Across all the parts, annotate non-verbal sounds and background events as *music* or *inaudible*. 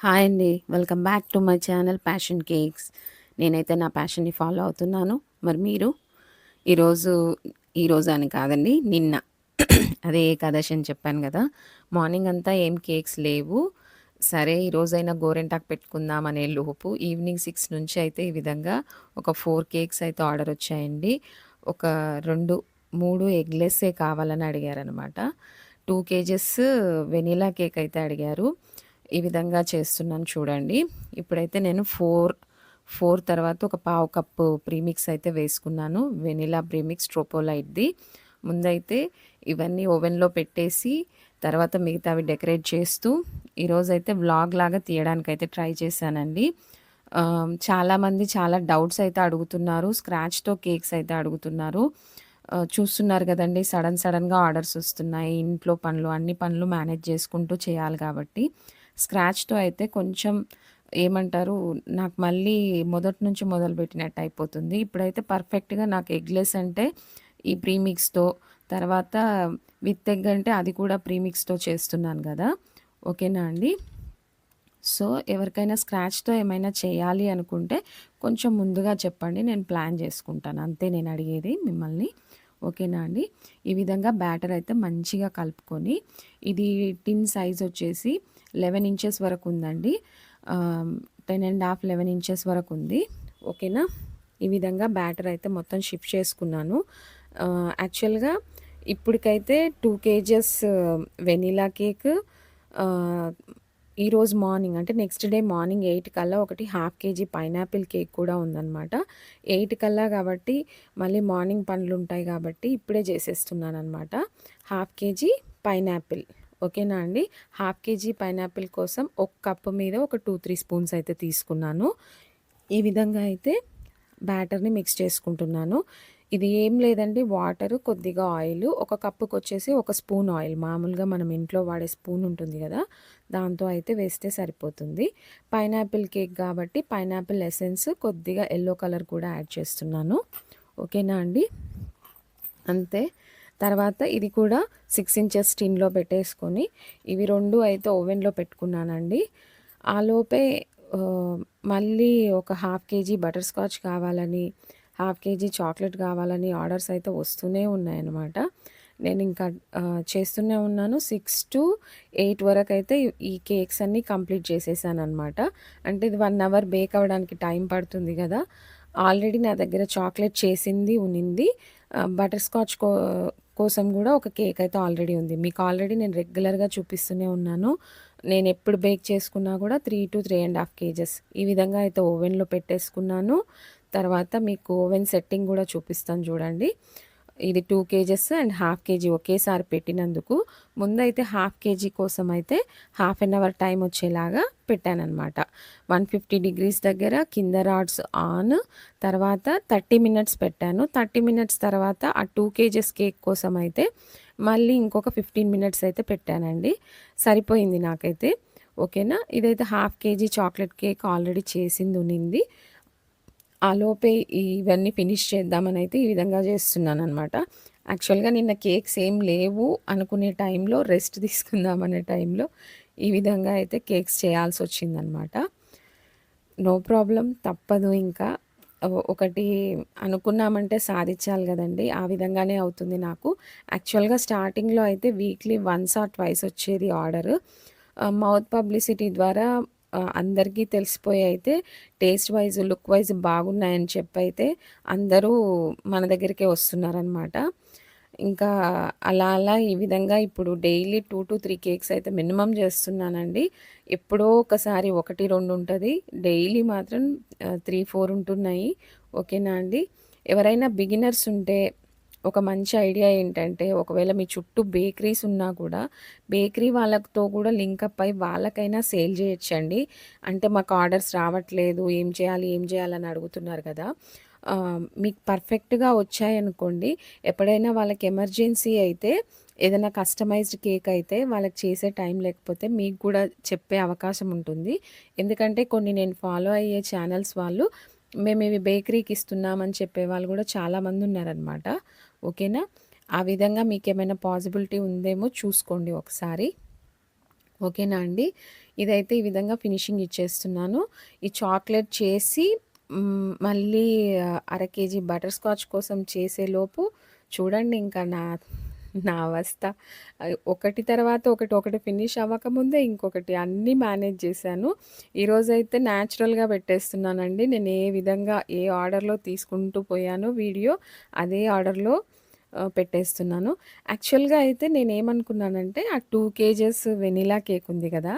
Hi అండి. Welcome back to my channel passion cakes. నేనైతే నా ప్యాషన్‌ని ఫాలో అవుతున్నాను. మరి మీరు? ఈరోజు ఈరోజు అని కాదండి నిన్న. అదే ఏకాదశి అని చెప్పాను కదా మార్నింగ్ అంతా ఏం కేక్స్ లేవు. సరే ఈరోజైనా గోరెంటాకు పెట్టుకుందాం అనే లోపు ఈవినింగ్ సిక్స్ నుంచి అయితే ఈ విధంగా ఒక ఫోర్ కేక్స్ అయితే ఆర్డర్ వచ్చాయండి. ఒక 2, 3 ఎగ్‌లెస్సే కావాలని అడిగారనమాట. టూ కేజెస్ వెనీలా కేక్ అయితే అడిగారు. ఈ విధంగా చేస్తున్నాను చూడండి. ఇప్పుడైతే నేను 4, 4 తర్వాత ఒక పావు కప్పు ప్రీమిక్స్ అయితే వేసుకున్నాను. వెనిలా ప్రీమిక్స్ ట్రోపోలైట్‌ది. ముందైతే ఇవన్నీ ఓవెన్‌లో పెట్టేసి తర్వాత మిగతావి డెకరేట్ చేస్తూ ఈరోజైతే వ్లాగ్ లాగా తీయడానికైతే ట్రై చేశానండి. చాలామంది చాలా డౌట్స్ అయితే అడుగుతున్నారు. స్క్రాచ్‌తో కేక్స్ అయితే అడుగుతున్నారు. చూస్తున్నారు కదండి సడన్ సడన్‌గా ఆర్డర్స్ వస్తున్నాయి. ఇంట్లో పనులు అన్ని పనులు మేనేజ్ చేసుకుంటూ చేయాలి కాబట్టి స్క్రాచ్‌తో అయితే కొంచెం ఏమంటారు నాకు మళ్ళీ మొదటి నుంచి మొదలుపెట్టినట్టు అయిపోతుంది. ఇప్పుడైతే పర్ఫెక్ట్‌గా నాకు ఎగ్‌లెస్ అంటే ఈ ప్రీమిక్స్‌తో తర్వాత విత్ ఎగ్ అంటే అది కూడా ప్రీమిక్స్‌తో చేస్తున్నాను కదా ఓకేనా అండి? సో, ఎవరికైనా స్క్రాచ్‌తో ఏమైనా చేయాలి అనుకుంటే కొంచెం ముందుగా చెప్పండి. నేను ప్లాన్ చేసుకుంటాను. అంతే నేను అడిగేది మిమ్మల్ని. ఓకేనా అండి? ఈ విధంగా బ్యాటర్ అయితే మంచిగా కలుపుకొని ఇది టిన్ సైజ్ వచ్చేసి 11 ఇంచెస్ వరకు ఉందండి. Ten and half eleven inches వరకు ఉంది. ఓకేనా? ఈ విధంగా బ్యాటర్ అయితే మొత్తం షిఫ్ట్ చేసుకున్నాను. యాక్చువల్‌గా ఇప్పటికైతే టూ కేజెస్ వెనీలా కేక్ ఈరోజు మార్నింగ్ అంటే నెక్స్ట్ డే మార్నింగ్ ఎయిట్ కల్లా ఒకటి హాఫ్ కేజీ పైనాపిల్ కేక్ కూడా ఉందనమాట. ఎయిట్ కల్లా కాబట్టి మళ్ళీ మార్నింగ్ పనులుంటాయి కాబట్టి ఇప్పుడే చేసేస్తున్నాను అనమాట హాఫ్ కేజీ పైనాపిల్. ఓకేనా అండి? హాఫ్ కేజీ పైనాపిల్ కోసం ఒక కప్పు మీద ఒక 2, 3 స్పూన్స్ అయితే తీసుకున్నాను. ఈ విధంగా అయితే బ్యాటర్‌ని మిక్స్ చేసుకుంటున్నాను. ఇది ఏం లేదండి వాటరు, కొద్దిగా ఆయిల్ ఒక కప్పుకొచ్చేసి ఒక స్పూన్ ఆయిల్ మామూలుగా మనం ఇంట్లో వాడే స్పూన్ ఉంటుంది కదా దాంతో అయితే వేస్తే సరిపోతుంది. పైనాపిల్ కేక్ కాబట్టి పైనాపిల్ ఎసెన్స్ కొద్దిగా ఎల్లో కలర్ కూడా యాడ్ చేస్తున్నాను. ఓకేనా అండి? అంతే. తర్వాత ఇది కూడా సిక్స్ ఇంచెస్ టిన్‌లో పెట్టేసుకొని ఇవి రెండు అయితే ఓవెన్‌లో పెట్టుకున్నానండి. ఆలోపే మళ్ళీ ఒక హాఫ్ కేజీ బటర్ స్కాచ్ కావాలని, హాఫ్ కేజీ చాక్లెట్ కావాలని ఆర్డర్స్ అయితే వస్తూనే ఉన్నాయన్నమాట. నేను ఇంకా చేస్తూనే ఉన్నాను. సిక్స్ టూ ఎయిట్ వరకు అయితే ఈ కేక్స్ అన్నీ కంప్లీట్ చేసేసాననమాట. అంటే ఇది వన్ అవర్ బేక్ అవ్వడానికి టైం పడుతుంది కదా ఆల్రెడీ నా దగ్గర చాక్లెట్ చేసింది ఉనింది. బటర్ స్కాచ్ కో కోసం కూడా ఒక కేక్ అయితే ఆల్రెడీ ఉంది. మీకు ఆల్రెడీ నేను రెగ్యులర్‌గా చూపిస్తూనే ఉన్నాను. నేను ఎప్పుడు బేక్ చేసుకున్నా కూడా three to three and half kgs ఈ విధంగా అయితే ఓవెన్‌లో పెట్టేసుకున్నాను. తర్వాత మీకు ఓవెన్ సెట్టింగ్ కూడా చూపిస్తాను చూడండి. ఇది two kgs and half kg ఒకేసారి పెట్టినందుకు ముందైతే హాఫ్ కేజీ కోసం అయితే హాఫ్ అన్ అవర్ టైం వచ్చేలాగా పెట్టానమాట వన్ ఫిఫ్టీ డిగ్రీస్ దగ్గర కింద రాడ్స్ ఆన్ తర్వాత 30 మినిట్స్ పెట్టాను. 30 మినిట్స్ తర్వాత ఆ టూ కేజెస్ కేక్ కోసం అయితే మళ్ళీ ఇంకొక 15 మినిట్స్ అయితే పెట్టానండి. సరిపోయింది నాకైతే. ఓకేనా? ఇదైతే half kg chocolate cake already చేసింది ఉనింది. ఆలోపే ఇవన్నీ ఫినిష్ చేద్దామని అయితే ఈ విధంగా చేస్తున్నాను అనమాట యాక్చువల్‌గా నిన్న కేక్స్ ఏం లేవు అనుకునే టైంలో రెస్ట్ తీసుకుందామనే టైంలో ఈ విధంగా అయితే కేక్స్ చేయాల్సి వచ్చిందనమాట నో ప్రాబ్లం తప్పదు ఇంకా. ఒకటి అనుకున్నామంటే సాధించాలి కదండి ఆ విధంగానే అవుతుంది నాకు. యాక్చువల్‌గా స్టార్టింగ్‌లో అయితే వీక్లీ వన్స్ ఆర్ ట్వైస్ వచ్చేది ఆర్డర్ మౌత్ పబ్లిసిటీ ద్వారా అందరికీ తెలిసిపోయి అయితే టేస్ట్ వైజ్ లుక్ వైజ్ బాగున్నాయని చెప్పైతే అందరూ మన దగ్గరికే వస్తున్నారనమాట. ఇంకా అలా అలా ఈ విధంగా ఇప్పుడు డైలీ 2-3 కేక్స్ అయితే మినిమం చేస్తున్నానండి. ఎప్పుడో ఒకసారి ఒకటి రెండు ఉంటుంది డైలీ మాత్రం త్రీ ఫోర్ ఉంటున్నాయి. ఓకేనా అండి? ఎవరైనా బిగినర్స్ ఉంటే ఒక మంచి ఐడియా ఏంటంటే ఒకవేళ మీ చుట్టూ బేకరీస్ ఉన్నా కూడా బేకరీ వాళ్ళతో కూడా లింకప్ అయ్యి వాళ్ళకైనా సేల్ చేయొచ్చండి. అంటే మాకు ఆర్డర్స్ రావట్లేదు. ఏం చేయాలి? ఏం చేయాలని అడుగుతున్నారు కదా! మీకు పర్ఫెక్ట్‌గా వచ్చాయనుకోండి ఎప్పుడైనా వాళ్ళకి ఎమర్జెన్సీ అయితే ఏదైనా కస్టమైజ్డ్ కేక్ అయితే వాళ్ళకి చేసే టైం లేకపోతే మీకు కూడా చెప్పే అవకాశం ఉంటుంది. ఎందుకంటే కొన్ని నేను ఫాలో అయ్యే ఛానల్స్ వాళ్ళు మేమివి బేకరీకి ఇస్తున్నామని చెప్పే వాళ్ళు కూడా చాలామంది ఉన్నారనమాట. ఓకేనా? ఆ విధంగా మీకు ఏమైనా పాసిబిలిటీ ఉందేమో చూసుకోండి ఒకసారి. ఓకేనా అండి. ఇదైతే ఈ విధంగా ఫినిషింగ్ ఇచ్చేస్తున్నాను. ఈ చాక్లెట్ చేసి మళ్ళీ అర కేజీ బటర్ స్కాచ్ కోసం చేసేలోపు చూడండి ఇంకా నా నా అవస్థ. ఒకటి తర్వాత ఒకటి, ఒకటి ఫినిష్ అవ్వకముందే ఇంకొకటి అన్నీ మేనేజ్ చేశాను. ఈరోజైతే న్యాచురల్‌గా పెట్టేస్తున్నానండి. నేను ఏ విధంగా ఏ ఆర్డర్‌లో తీసుకుంటూ పోయానో వీడియో అదే ఆర్డర్‌లో పెట్టేస్తున్నాను. యాక్చువల్‌గా అయితే నేను ఏమనుకున్నానంటే ఆ టూ కేజెస్ వెనిలా కేక్ ఉంది కదా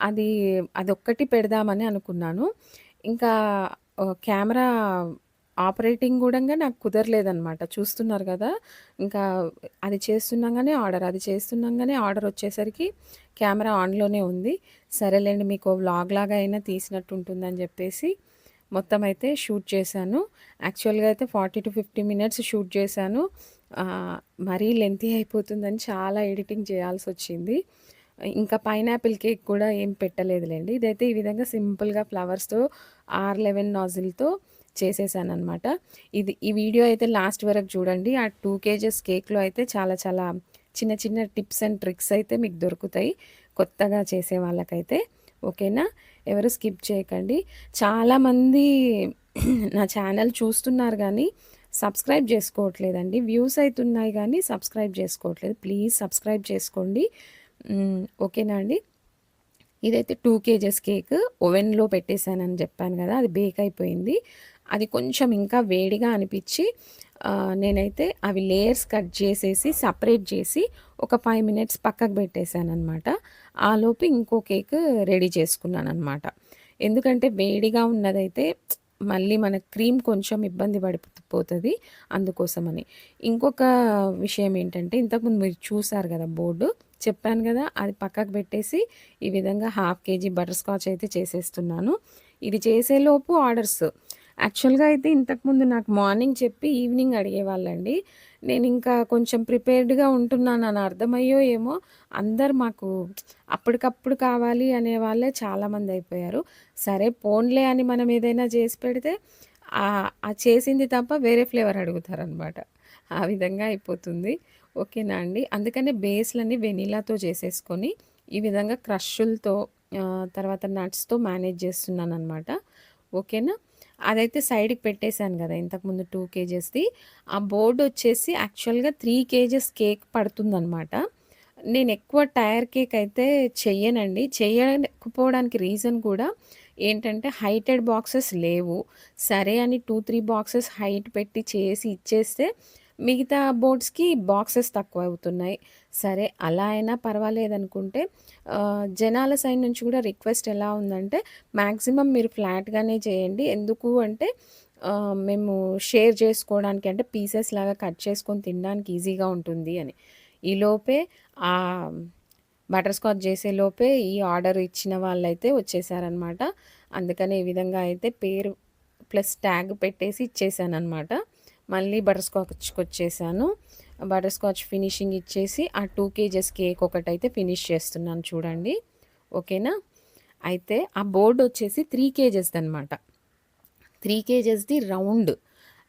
అది అదొక్కటి పెడదామని అనుకున్నాను. ఇంకా కెమెరా ఆపరేటింగ్ కూడా నాకు కుదరలేదనమాట. చూస్తున్నారు కదా ఇంకా అది చేస్తున్నాగానే ఆర్డర్, అది చేస్తున్నాగానే ఆర్డర్ వచ్చేసరికి కెమెరా ఆన్‌లోనే ఉంది. సరేలేండి మీకు వ్లాగ్ లాగా అయినా తీసినట్టు ఉంటుందని చెప్పేసి మొత్తం అయితే షూట్ చేశాను. యాక్చువల్‌గా అయితే 40-50 మినిట్స్ షూట్ చేశాను. మరీ లెంతీ అయిపోతుందని చాలా ఎడిటింగ్ చేయాల్సి వచ్చింది ఇంకా పైనాపిల్ కేక్ కూడా ఏం పెట్టలేదులేండి ఇదైతే ఈ విధంగా సింపుల్‌గా ఫ్లవర్స్‌తో ఆర్11 నాజిల్‌తో చేసేసాననమాట. ఇది ఈ వీడియో అయితే లాస్ట్ వరకు చూడండి. ఆ టూ కేజెస్ కేక్‌లో అయితే చాలా చాలా చిన్న చిన్న టిప్స్ అండ్ ట్రిక్స్ అయితే మీకు దొరుకుతాయి. కొత్తగా చేసే వాళ్ళకైతే. ఓకేనా? ఎవరు స్కిప్ చేయకండి. చాలామంది *clears throat* నా ఛానల్ చూస్తున్నారు కానీ సబ్స్క్రైబ్ చేసుకోవట్లేదండి. వ్యూస్ అవుతున్నాయి కానీ సబ్స్క్రైబ్ చేసుకోవట్లేదు. ప్లీజ్ సబ్స్క్రైబ్ చేసుకోండి. ఓకేనా అండి? ఇదైతే టూ కేజెస్ కేక్ ఓవెన్‌లో పెట్టేశానని చెప్పాను కదా అది బేక్ అయిపోయింది. అది కొంచెం ఇంకా వేడిగా అనిపించి నేనైతే అవి లేయర్స్ కట్ చేసేసి సపరేట్ చేసి ఒక ఫైవ్ మినిట్స్ పక్కకు పెట్టేసాననమాట. ఆలోపు ఇంకో కేక్ రెడీ చేసుకున్నాననమాట. ఎందుకంటే వేడిగా ఉన్నదైతే మళ్ళీ మన క్రీమ్ కొంచెం ఇబ్బంది పడిపోతుంది అందుకోసమని. ఇంకొక విషయం ఏంటంటే ఇంతకుముందు మీరు చూసారు కదా బోర్డు. చెప్పాను కదా అది పక్కకు పెట్టేసి ఈ విధంగా హాఫ్ కేజీ బటర్ స్కాచ్ అయితే చేసేస్తున్నాను. ఇది చేసేలోపు ఆర్డర్స్. యాక్చువల్‌గా అయితే ఇంతకుముందు నాకు మార్నింగ్ చెప్పి ఈవినింగ్ అడిగేవాళ్ళండి. ఇంకా కొంచెం ప్రిపేర్డ్‌గా ఉంటున్నాను అని అర్థమయ్యో ఏమో అందరు మాకు అప్పటికప్పుడు కావాలి అనే వాళ్ళే చాలామంది అయిపోయారు సరే పోన్లే అని మనం ఏదైనా చేసి పెడితే ఆ చేసింది తప్ప వేరే ఫ్లేవర్ అడుగుతారనమాట. ఆ విధంగా అయిపోతుంది. ఓకేనా అండి? అందుకనే బేస్లని వెనీలాతో చేసేసుకొని ఈ విధంగా క్రషులతో తర్వాత నట్స్‌తో మేనేజ్ చేస్తున్నాను అనమాట ఓకేనా? అదైతే సైడ్‌కి పెట్టేశాను కదా ఇంతకుముందు టూ కేజెస్‌ది. ఆ బోర్డ్ వచ్చేసి యాక్చువల్‌గా త్రీ కేజెస్ కేక్ పడుతుందనమాట. నేను ఎక్కువ టైర్ కేక్ అయితే చెయ్యనండి. చేయకపోవడానికి రీజన్ కూడా ఏంటంటే హైటెడ్ బాక్సెస్ లేవు. సరే అని 2, 3 బాక్సెస్ హైట్ పెట్టి చేసి ఇచ్చేస్తే మిగతా బోర్డ్స్‌కి బాక్సెస్ తక్కువ అవుతున్నాయి సరే అలా అయినా పర్వాలేదనుకుంటే జనాల సైడ్ నుంచి కూడా రిక్వెస్ట్ ఎలా ఉందంటే మ్యాక్సిమం మీరు ఫ్లాట్‌గానే చేయండి. ఎందుకు అంటే మేము షేర్ చేసుకోవడానికి అంటే పీసెస్ లాగా కట్ చేసుకొని తినడానికి ఈజీగా ఉంటుంది అని. ఈలోపే ఆ బటర్ స్కాచ్ చేసేలోపే ఈ ఆర్డర్ ఇచ్చిన వాళ్ళైతే వచ్చేసారనమాట. అందుకని ఈ విధంగా అయితే పేరు ప్లస్ ట్యాగ్ పెట్టేసి ఇచ్చేసాననమాట. మళ్ళీ బటర్ స్కాచ్‌కొచ్చేసాను. బటర్ స్కాచ్ ఫినిషింగ్ ఇచ్చేసి ఆ టూ కేజెస్ కేక్ ఒకటైతే ఫినిష్ చేస్తున్నాను చూడండి. ఓకేనా? అయితే ఆ బోర్డ్ వచ్చేసి త్రీ కేజెస్ది అనమాట త్రీ కేజెస్‌ది రౌండ్.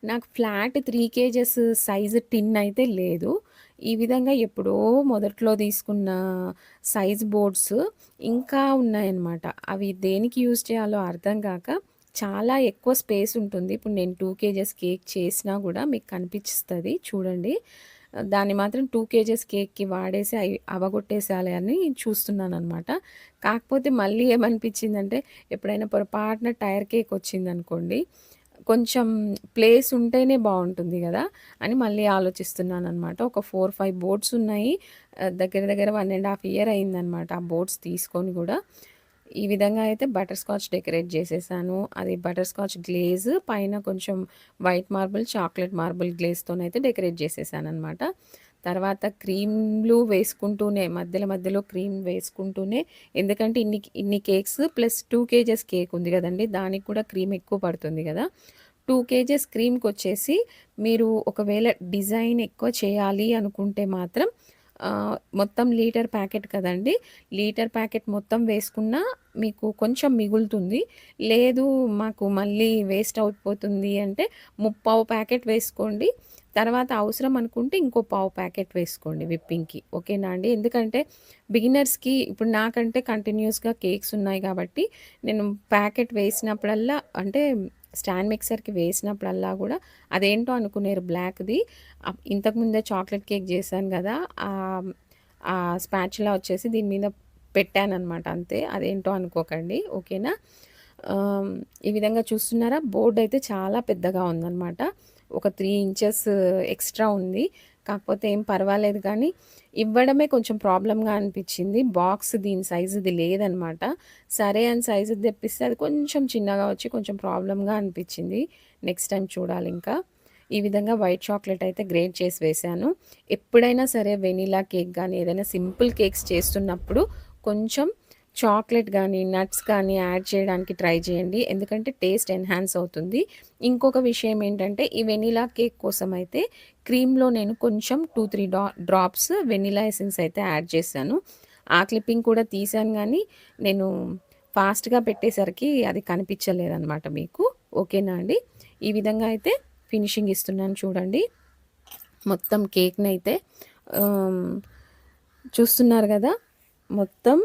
నాకు flat three kgs size tin అయితే లేదు. ఈ విధంగా ఎప్పుడో మొదట్లో తీసుకున్న సైజ్ బోర్డ్స్ ఇంకా ఉన్నాయన్నమాట. అవి దేనికి యూజ్ చేయాలో అర్థం కాక చాలా ఎక్కువ స్పేస్ ఉంటుంది. ఇప్పుడు నేను టూ కేజెస్ కేక్ చేసినా కూడా మీకు కనిపిస్తుంది చూడండి. దాన్ని మాత్రం టూ కేజెస్ కేక్‌కి వాడేసి అవి అవగొట్టేసేయాలి అని చూస్తున్నాను అనమాట కాకపోతే మళ్ళీ ఏమనిపించిందంటే ఎప్పుడైనా పొరపాటున టైర్ కేక్ వచ్చిందనుకోండి, కొంచెం ప్లేస్ ఉంటేనే బాగుంటుంది కదా అని మళ్ళీ ఆలోచిస్తున్నాను అనమాట ఒక 4, 5 బోర్డ్స్ ఉన్నాయి. దగ్గర దగ్గర వన్ అండ్ హాఫ్ ఇయర్ అయిందనమాట ఆ బోర్డ్స్ తీసుకొని కూడా. ఈ విధంగా అయితే బటర్ స్కాచ్ డెకరేట్ చేసేసాను. అది బటర్ స్కాచ్ గ్లేజ్ పైన కొంచెం వైట్ మార్బుల్, చాక్లెట్ మార్బుల్ గ్లేజ్‌తోనైతే డెకరేట్ చేసేసాననమాట. తర్వాత క్రీమ్‌లు వేసుకుంటూనే మధ్యలో మధ్యలో క్రీమ్ వేసుకుంటూనే ఎందుకంటే ఇన్ని ఇన్ని cakes plus two kgs cake ఉంది కదండి దానికి కూడా క్రీమ్ ఎక్కువ పడుతుంది కదా టూ కేజెస్ క్రీమ్‌కొచ్చేసి మీరు ఒకవేళ డిజైన్ ఎక్కువ చేయాలి అనుకుంటే మాత్రం మొత్తం లీటర్ ప్యాకెట్ కదండీ! లీటర్ ప్యాకెట్ మొత్తం వేసుకున్నా మీకు కొంచెం మిగులుతుంది. లేదు మాకు మళ్ళీ వేస్ట్ అయిపోతుంది అంటే ముప్పావు ప్యాకెట్ వేసుకోండి. తర్వాత అవసరం అనుకుంటే ఇంకో పావు ప్యాకెట్ వేసుకోండి విప్పింగ్‌కి. ఓకేనా అండి. ఎందుకంటే బిగినర్స్‌కి ఇప్పుడు నాకంటే కంటిన్యూస్గా కేక్స్ ఉన్నాయి కాబట్టి నేను ప్యాకెట్ వేసినప్పుడల్లా అంటే స్టాండ్ మిక్సర్‌కి వేసినప్పుడల్లా కూడా అదేంటో అనుకునేరు బ్లాక్‌ది. ఇంతకుముందే చాక్లెట్ కేక్ చేశాను కదా ఆ స్పాచులా వచ్చేసి దీని మీద పెట్టానమాట అంతే. అదేంటో అనుకోకండి. ఓకేనా. ఈ విధంగా చూస్తున్నారా? బోర్డ్ అయితే చాలా పెద్దగా ఉందనమాట. ఒక త్రీ ఇంచెస్ ఎక్స్‌ట్రా ఉంది. కాకపోతే ఏం పర్వాలేదు కానీ ఇవ్వడమే కొంచెం ప్రాబ్లమ్‌గా అనిపించింది బాక్స్ దీని సైజుది లేదనమాట. సరే అని సైజు తెప్పిస్తే అది కొంచెం చిన్నగా వచ్చి కొంచెం ప్రాబ్లమ్‌గా అనిపించింది నెక్స్ట్ టైం చూడాలి ఇంకా ఈ విధంగా వైట్ చాక్లెట్ అయితే గ్రేట్ చేసి వేశాను. ఎప్పుడైనా సరే వెనీలా కేక్ కానీ ఏదైనా సింపుల్ కేక్స్ చేస్తున్నప్పుడు కొంచెం చాక్లెట్ కానీ నట్స్ కానీ యాడ్ చేయడానికి ట్రై చేయండి. ఎందుకంటే టేస్ట్ ఎన్హాన్స్ అవుతుంది. ఇంకొక విషయం ఏంటంటే ఈ వెనిలా కేక్ కోసం అయితే క్రీమ్‌లో నేను కొంచెం 2, 3 డా డ్రాప్స్ వెనిలా ఎసెన్స్ అయితే యాడ్ చేశాను. ఆ క్లిప్పింగ్ కూడా తీశాను కానీ నేను ఫాస్ట్‌గా పెట్టేసరికి అది కనిపించలేదన్నమాట మీకు. ఓకేనా అండి. ఈ విధంగా అయితే ఫినిషింగ్ ఇస్తున్నాను చూడండి. మొత్తం కేక్ని అయితే చూస్తున్నారు కదా మొత్తం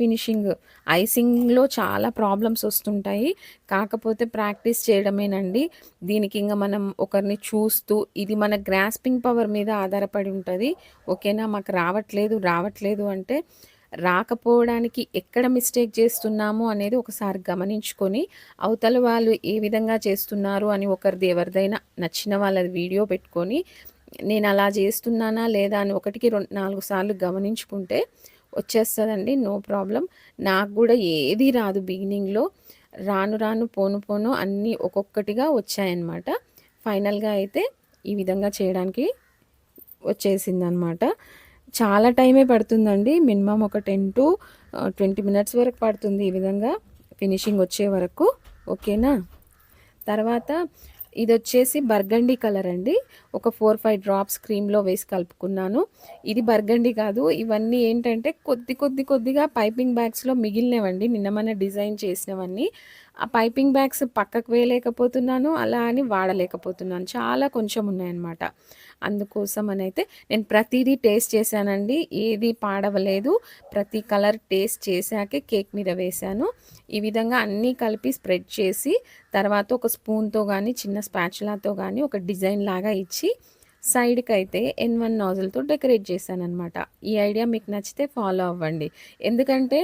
ఫినిషింగ్ ఐసింగ్‌లో చాలా ప్రాబ్లమ్స్ వస్తుంటాయి. కాకపోతే ప్రాక్టీస్ చేయడమేనండి. దీనికింక మనం ఒకరిని చూస్తూ ఇది మన గ్రాస్పింగ్ పవర్ మీద ఆధారపడి ఉంటుంది ఓకేనా. మాకు రావట్లేదు, రావట్లేదు అంటే రాకపోవడానికి ఎక్కడ మిస్టేక్ చేస్తున్నాము అనేది ఒకసారి గమనించుకొని, అవతల వాళ్ళు ఏ విధంగా చేస్తున్నారు అని ఒకరిది ఎవరిదైనా నచ్చిన వాళ్ళది వీడియో పెట్టుకొని, నేను అలా చేస్తున్నానా లేదా అని ఒకటికి రెండు నాలుగు సార్లు గమనించుకుంటే వచ్చేస్తుందండి నో ప్రాబ్లం నాకు కూడా ఏది రాదు బిగినింగ్‌లో. రాను రాను పోను పోను అన్నీ ఒక్కొక్కటిగా వచ్చాయన్నమాట. ఫైనల్‌గా అయితే ఈ విధంగా చేయడానికి వచ్చేసిందనమాట. చాలా టైమే పడుతుందండి. మినిమమ్ ఒక 10 టు ట్వంటీ మినిట్స్ వరకు పడుతుంది ఈ విధంగా ఫినిషింగ్ వచ్చే వరకు. ఓకేనా. తర్వాత ఇది వచ్చేసి బర్గండి కలర్ అండి. ఒక 4, 5 డ్రాప్స్ క్రీమ్‌లో వేసి కలుపుకున్నాను. ఇది బర్గండి కాదు. ఇవన్నీ ఏంటంటే కొద్ది కొద్ది కొద్దిగా పైపింగ్ బ్యాగ్స్‌లో మిగిలినవండి. నిన్న మన డిజైన్ చేసినవన్నీ. ఆ పైపింగ్ బ్యాగ్స్ పక్కకు వేయలేకపోతున్నాను. అలా అని వాడలేకపోతున్నాను. చాలా కొంచెం ఉన్నాయన్నమాట. అందుకోసం అని అయితే నేను ప్రతిదీ టేస్ట్ చేశానండి. ఏది పాడవలేదు. ప్రతి కలర్ టేస్ట్ చేశాకే కేక్ మీద వేశాను. ఈ విధంగా అన్నీ కలిపి స్ప్రెడ్ చేసి తర్వాత ఒక స్పూన్‌తో కానీ చిన్న స్పాచులాతో కానీ ఒక డిజైన్ లాగా ఇచ్చి సైడ్కి అయితే ఎన్ వన్ నాజిల్‌తో డెకరేట్ చేశాననమాట. ఈ ఐడియా మీకు నచ్చితే ఫాలో అవ్వండి. ఎందుకంటే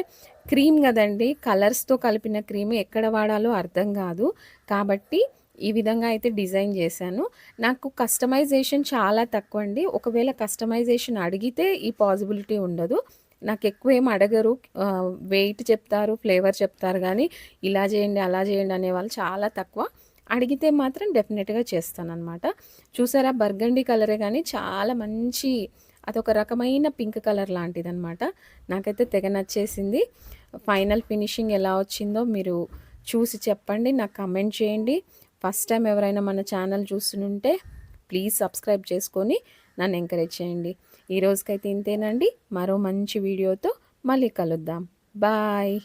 క్రీమ్ కదండి కలర్స్‌తో కలిపిన క్రీమ్ ఎక్కడ వాడాలో అర్థం కాదు కాబట్టి ఈ విధంగా అయితే డిజైన్ చేశాను. నాకు కస్టమైజేషన్ చాలా తక్కువ అండి ఒకవేళ కస్టమైజేషన్ అడిగితే ఈ పాసిబిలిటీ ఉండదు. నాకు ఎక్కువ ఏం అడగరు. వెయిట్ చెప్తారు, ఫ్లేవర్ చెప్తారు కానీ ఇలా చేయండి, అలా చేయండి అనేవాళ్ళు చాలా తక్కువ. అడిగితే మాత్రం డెఫినెట్గా చేస్తాననమాట. చూసారా బర్గండి కలరే కానీ చాలా మంచి అదొక రకమైన పింక్ కలర్ లాంటిదనమాట. నాకైతే తెగ నచ్చేసింది. ఫైనల్ ఫినిషింగ్ ఎలా వచ్చిందో మీరు చూసి చెప్పండి. నాకు కమెంట్ చేయండి. ఫస్ట్ టైం ఎవరైనా మన ఛానల్ చూస్తుంటే ప్లీజ్ సబ్స్క్రైబ్ చేసుకొని నన్ను ఎంకరేజ్ చేయండి. ఈ రోజుకైతే ఇంతేనండి. మరో మంచి వీడియోతో మళ్ళీ కలుద్దాం. బాయ్.